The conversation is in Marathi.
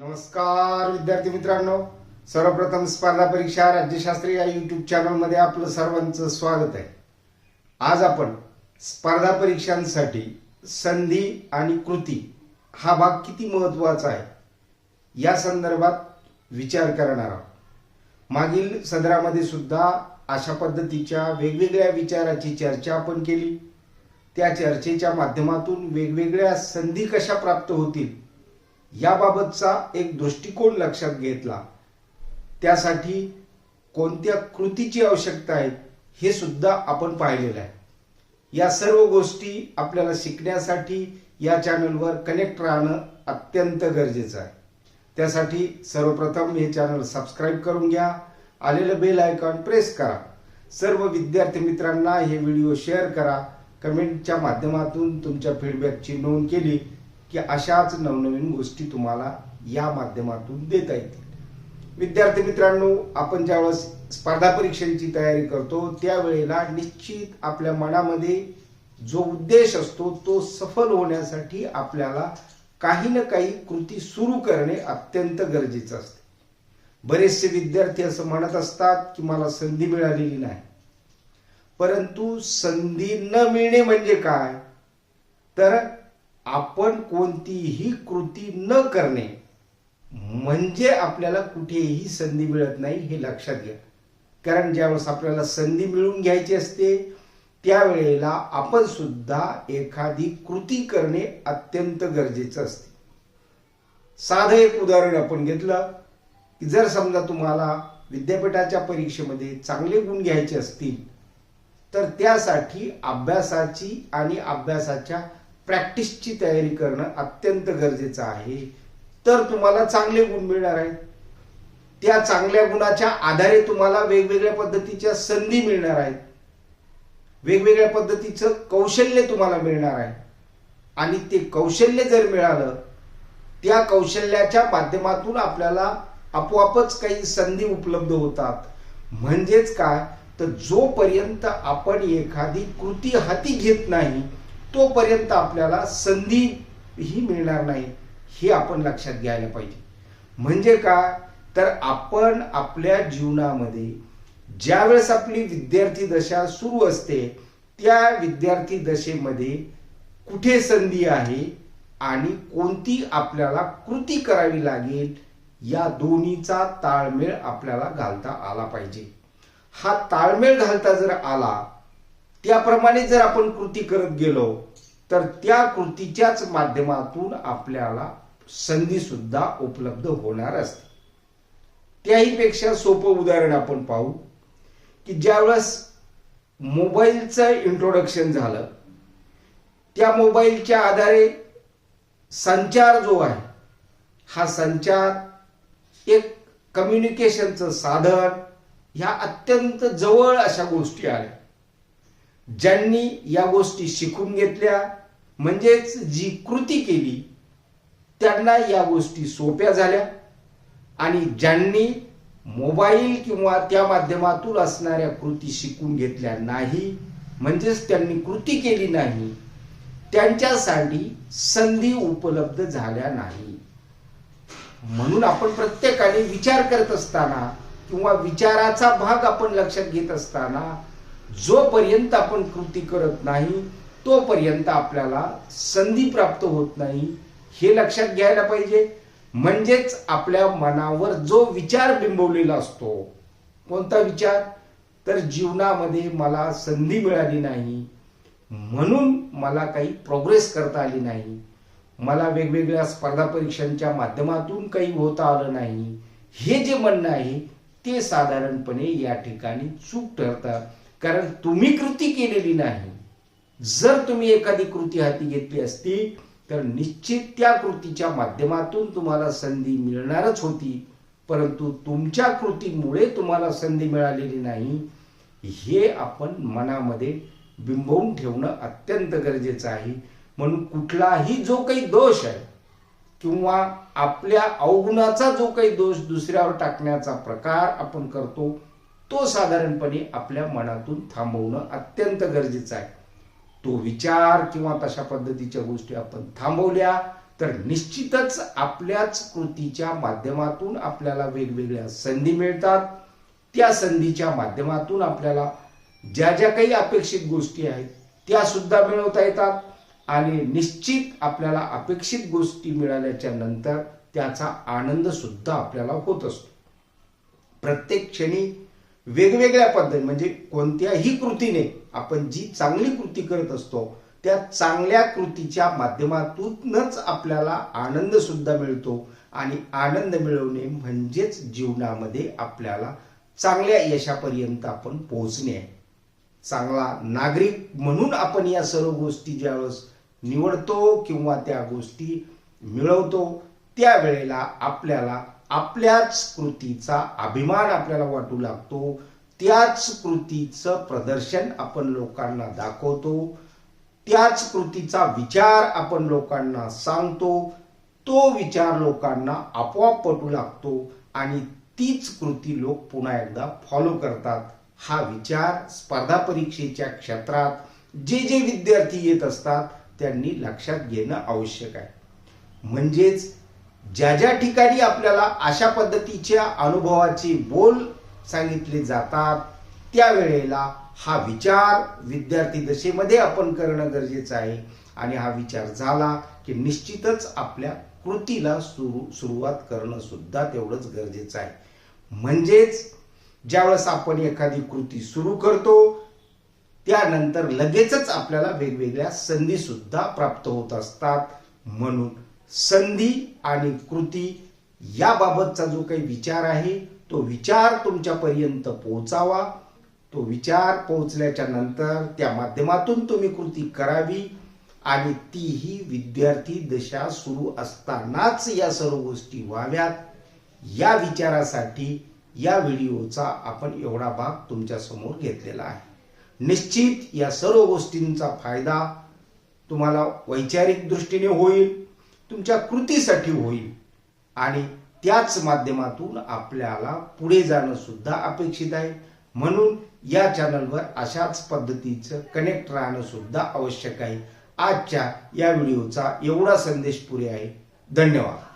नमस्कार विद्यार्थी मित्रांनो. सर्वप्रथम स्पर्धा परीक्षा राज्यशास्त्री या युट्यूब चॅनलमध्ये आपलं सर्वांचं स्वागत आहे. आज आपण स्पर्धा परीक्षांसाठी संधी आणि कृती हा भाग किती महत्त्वाचा आहे या संदर्भात विचार करणार आहोत. मागील सदरामध्ये सुद्धा अशा पद्धतीच्या वेगवेगळ्या विचाराची चर्चा आपण केली. त्या चर्चेच्या माध्यमातून वेगवेगळ्या संधी कशा प्राप्त होतील याबाबतचा एक दृष्टिकोन लक्षात घेतला. त्यासाठी कोणत्या कृतीची आवश्यकता आहे हे सुद्धा आपण पाहिलेलं आहे. या सर्व गोष्टी आपल्याला शिकण्यासाठी या चॅनलवर कनेक्ट राहणं अत्यंत गरजेचं आहे. त्यासाठी सर्वप्रथम हे चॅनल सबस्क्राईब करून घ्या आलेलं बेल आयकॉन प्रेस करा. सर्व विद्यार्थी मित्रांना हे व्हिडिओ शेअर करा. कमेंटच्या माध्यमातून तुमच्या फीडबॅकची नोंद केली की अशाच नवनवीन गोष्टी तुम्हाला या माध्यमातून देता येतील. विद्यार्थी मित्रांनो आपण ज्यावेळेस स्पर्धा परीक्षेची तयारी करतो त्यावेळेला निश्चित आपल्या मनामध्ये जो उद्देश असतो तो सफल होण्यासाठी आपल्याला काही ना काही कृती सुरू करणे अत्यंत गरजेचं असते. बरेचसे विद्यार्थी असं म्हणत असतात की मला संधी मिळालेली नाही. परंतु संधी न मिळणे म्हणजे काय? तर आपण कोणतीही कृती न करणे म्हणजे आपल्याला कुठेही संधी मिळत नाही हे लक्षात घ्या. कारण ज्यावेळेस आपल्याला संधी मिळून घ्यायची असते त्यावेळेला आपण सुद्धा एखादी कृती करणे अत्यंत गरजेचं असते. साधं एक उदाहरण आपण घेतलं की जर समजा तुम्हाला विद्यापीठाच्या परीक्षेमध्ये चांगले गुण घ्यायचे असतील तर त्यासाठी अभ्यासाची आणि अभ्यासाच्या प्रॅक्टिसची तयारी करणं अत्यंत गरजेचं आहे. तर तुम्हाला चांगले गुण मिळणार आहेत. त्या चांगल्या गुणाच्या आधारे तुम्हाला वेगवेगळ्या पद्धतीच्या संधी मिळणार आहेत. वेगवेगळ्या पद्धतीचं कौशल्य तुम्हाला मिळणार आहे. आणि ते कौशल्य जर मिळालं त्या कौशल्याच्या माध्यमातून आपल्याला आपोआपच काही संधी उपलब्ध होतात. म्हणजेच काय? तर जोपर्यंत आपण एखादी कृती हाती घेत नाही तोपर्यंत आपल्याला संधी ही मिळणार नाही हे आपण लक्षात घ्यायला पाहिजे. म्हणजे काय? तर आपण आपल्या जीवनामध्ये ज्यावेळेस आपली विद्यार्थी दशा सुरू असते त्या विद्यार्थी दशेमध्ये कुठे संधी आहे आणि कोणती आपल्याला कृती करावी लागेल या दोन्हीचा ताळमेळ आपल्याला घालता आला पाहिजे. हा ताळमेळ घालता जर आला त्याप्रमाणे जर आपण कृती करत गेलो तर त्या कृतीच्याच माध्यमातून आपल्याला संधी सुद्धा उपलब्ध होणार असते. त्याही पेक्षा सोपं उदाहरण आपण पाहू की ज्यावेळेस मोबाईलचं इंट्रोडक्शन झालं त्या मोबाईलच्या आधारे संचार जो आहे हा संचार एक कम्युनिकेशनचं साधन ह्या अत्यंत जवळ अशा गोष्टी आल्या. ज्यांनी या गोष्टी शिकून घेतल्या म्हणजेच जी कृती केली त्यांना या गोष्टी सोप्या झाल्या. आणि ज्यांनी मोबाईल किंवा त्या माध्यमातून असणाऱ्या कृती शिकून घेतल्या नाही म्हणजेच त्यांनी कृती केली नाही त्यांच्यासाठी संधी उपलब्ध झाल्या नाही. म्हणून आपण प्रत्येकाने विचार करत असताना किंवा विचाराचा भाग आपण लक्षात घेत असताना जोपर्यंत आपण कृती करत नाही तोपर्यंत आपल्याला संधी प्राप्त होत नाही हे लक्षात घ्यायला पाहिजे. म्हणजेच आपल्या मनावर जो विचार बिंबवलेला असतो कोणता विचार? तर जीवनामध्ये मला संधी मिळाली नाही. म्हणून मला काही प्रोग्रेस करता आली नाही. मला वेगवेगळ्या स्पर्धा परीक्षांच्या माध्यमातून काही होता आलं नाही. हे जे म्हणणं आहे ते साधारणपणे या ठिकाणी चूक ठरतं. कारण तुम्ही कृती केलेली नाही. जर तुम्ही एखादी कृती हाती घेतली असती तर निश्चित त्या कृतीच्या माध्यमातून तुम्हाला संधी मिळणारच होती. परंतु तुमच्या कृतीमुळे तुम्हाला संधी मिळालेली नाही. हे आपण मनामध्ये बिंबवून ठेवणं अत्यंत गरजेचं आहे. म्हणून कुठलाही जो काही दोष आहे किंवा आपल्या अवगुणाचा जो काही दोष दुसऱ्यावर टाकण्याचा प्रकार आपण करतो तो साधारणपणे आपल्या मनातून थांबवणं अत्यंत गरजेचं आहे. तो विचार किंवा तशा पद्धतीच्या गोष्टी आपण थांबवल्या तर निश्चितच आपल्याच कृतीच्या माध्यमातून आपल्याला वेगवेगळ्या संधी मिळतात. त्या संधीच्या माध्यमातून आपल्याला ज्या ज्या काही अपेक्षित गोष्टी आहेत त्या सुद्धा मिळवता येतात आणि निश्चित आपल्याला अपेक्षित गोष्टी मिळाल्याच्या नंतर त्याचा आनंद सुद्धा आपल्याला होत असतो. प्रत्येक क्षणी वेगवेगळ्या पद्धती म्हणजे कोणत्याही कृतीने आपण जी चांगली कृती करत असतो त्या चांगल्या कृतीच्या माध्यमातूनच आपल्याला आनंद सुद्धा मिळतो. आणि आनंद मिळवणे म्हणजेच जीवनामध्ये आपल्याला चांगल्या यशापर्यंत आपण पोहोचणे आहे. चांगला नागरिक म्हणून आपण या सर्व गोष्टी ज्यावेळेस निवडतो किंवा त्या गोष्टी मिळवतो त्यावेळेला आपल्याला आपल्याच कृतीचा अभिमान आपल्याला वाटू लागतो. त्याच कृतीचं प्रदर्शन आपण लोकांना दाखवतो. त्याच कृतीचा विचार आपण लोकांना सांगतो. तो विचार लोकांना आपोआप पटू लागतो आणि तीच कृती लोक पुन्हा एकदा फॉलो करतात. हा विचार स्पर्धा परीक्षेच्या क्षेत्रात जे जे विद्यार्थी येत असतात त्यांनी लक्षात घेणं आवश्यक आहे. म्हणजेच ज्या ज्या ठिकाणी आपल्याला अशा पद्धतीच्या अनुभवाचे बोल सांगितले जातात त्यावेळेला हा विचार विद्यार्थी दशेमध्ये आपण करणं गरजेचं आहे. आणि हा विचार झाला की निश्चितच आपल्या कृतीला सुरू सुरुवात करणं सुद्धा तेवढंच गरजेचं आहे. म्हणजेच ज्यावेळेस आपण एखादी कृती सुरू करतो त्यानंतर लगेचच आपल्याला वेगवेगळ्या संधी सुद्धा प्राप्त होत असतात. म्हणून संधी आणि कृती याबाबतचा जो काही विचार आहे तो विचार तुमच्यापर्यंत पोहोचावा. तो विचार पोहोचल्याच्या नंतर त्या माध्यमातून तुम्ही कृती करावी आणि तीही विद्यार्थी दशा सुरू असतानाच या सर्व गोष्टी व्हाव्यात. या विचारासाठी या व्हिडिओचा आपण एवढा भाग तुमच्यासमोर घेतलेला आहे. निश्चित या सर्व गोष्टींचा फायदा तुम्हाला वैचारिक दृष्टीने होईल तुमच्या कृतीसाठी होईल. आणि त्याच माध्यमातून आपल्याला पुढे जाणं सुद्धा अपेक्षित आहे. म्हणून या चॅनलवर अशाच पद्धतीचं कनेक्ट राहणं सुद्धा आवश्यक आहे. आजच्या या व्हिडिओचा एवढा संदेश पुरे आहे. धन्यवाद.